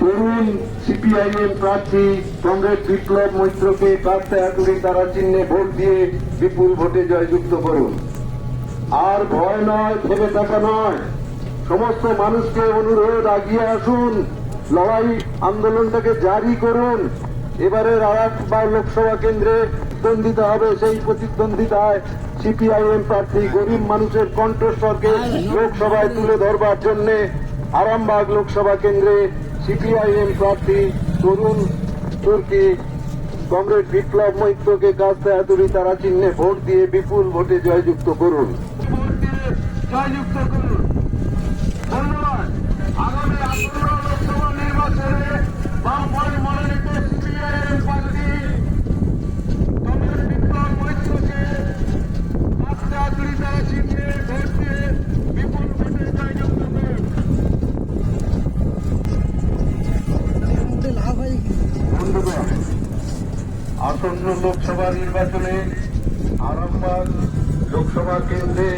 তরুণ CPIM প্রার্থী কংগ্রেস বিপ্লব মৈত্রকে কাস্তায়াতুরি তারা চিহ্নে ভোট দিয়ে বিপুল ভোটে জয়যুক্ত করুন। আর ভয় নয় ভেবে থাকা নয়। সমস্ত মানুষকে অনুরোধ আগিয়ে আসুন। লড়াই আন্দোলনটাকে জারি করুন। এবারের আরাকবার লোকসভা কেন্দ্রে প্রতিদ্বন্দ্বিতা হবে সেই প্রতিদ্বন্দ্বিতায় সিপিআইএম প্রার্থী গরিব মানুষের কণ্ঠস্বরকে লোকসভায় তুলে ধরবার জন্য আরামবাগ লোকসভা কেন্দ্রে সিপিআইএম প্রার্থী তরুণ তুর্কি, কমরেড বিপ্লব মৈত্রকে কাস্তায়াতুরি তারা চিহ্নে ভোট দিয়ে বিপুল ভোটে জয়যুক্ত করুন। জয়যুক্ত করুন। ধন্যবাদ। আসন্ন লোকসভা নির্বাচনে আরামবাগ লোকসভা কেন্দ্রে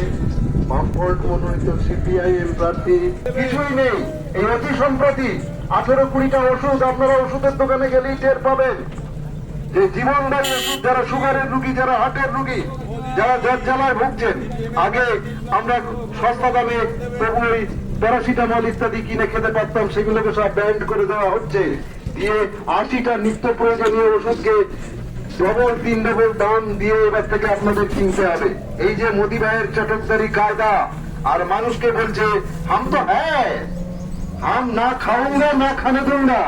বামফ্রন্ট মনোনীত সিপিআইএম প্রার্থী কিছুই নেই। এই অতি সম্প্রতি আঠেরো কুড়িটা ওষুধ আপনারা ওষুধের দোকানে গেলেই টের পাবেন। যে জীবনদায়ী ওষুধ, যারা সুগারের রুগী, যারা হার্টের রুগী, যারা জ্বর জ্বালায় ভুগছেন। আগে আমরা সস্তা দামে তবু ওই প্যারাসিটামল ইত্যাদি কিনে খেতে পারতাম, সেগুলোকে সব ব্যান্ড করে দেওয়া হচ্ছে। দিয়ে আশিটা নিত্য প্রয়োজনীয় ওষুধকে ডবল, তিন ডবল দাম দিয়ে এবার থেকে আপনাদের কিনতে হবে। এই যে মোদি ভাইয়ের চটকদারি কায়দা, আর মানুষকে বলছে, হাম তো হ্যাঁ হাম না খাওঙ্গা না খানে दूंगा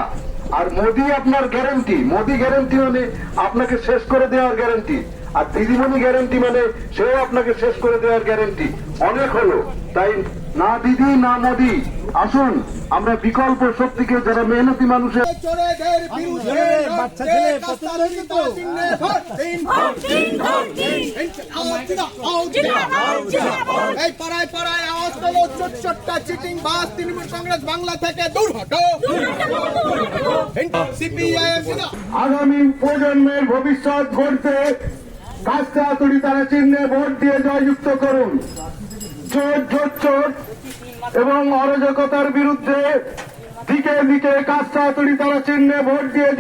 আর মোদি আপনার গ্যারেন্টি মোদি গ্যারেন্টি মানে আপনাকে শেষ করে দেওয়ার গ্যারান্টি আর দিদিমণি গ্যারান্টি মানে সেও আপনাকে শেষ করে দেওয়ার গ্যারান্টি অনেক হলো। তাই না দিদি না মোদি আসুন আমরা বিকল্প শক্তিকে যারা মেহনতি মানুষের পাড়ায় পাড়ায় আওয়াজ তোলো চোটচোট্টা চিটিং বাস তৃণমূল কংগ্রেস বাংলা থেকে দূর হটো আগামী প্রজন্মের ভবিষ্যৎ গড়তে কাস্তে আতুরি তারা চিহ্নে ভোট দিয়ে জয়যুক্ত করুন। চোর চোর চোর এবং অরাজকতার বিরুদ্ধে দিকে দিকে কাস্তে আতুরি তারা চিহ্নে ভোট দিয়ে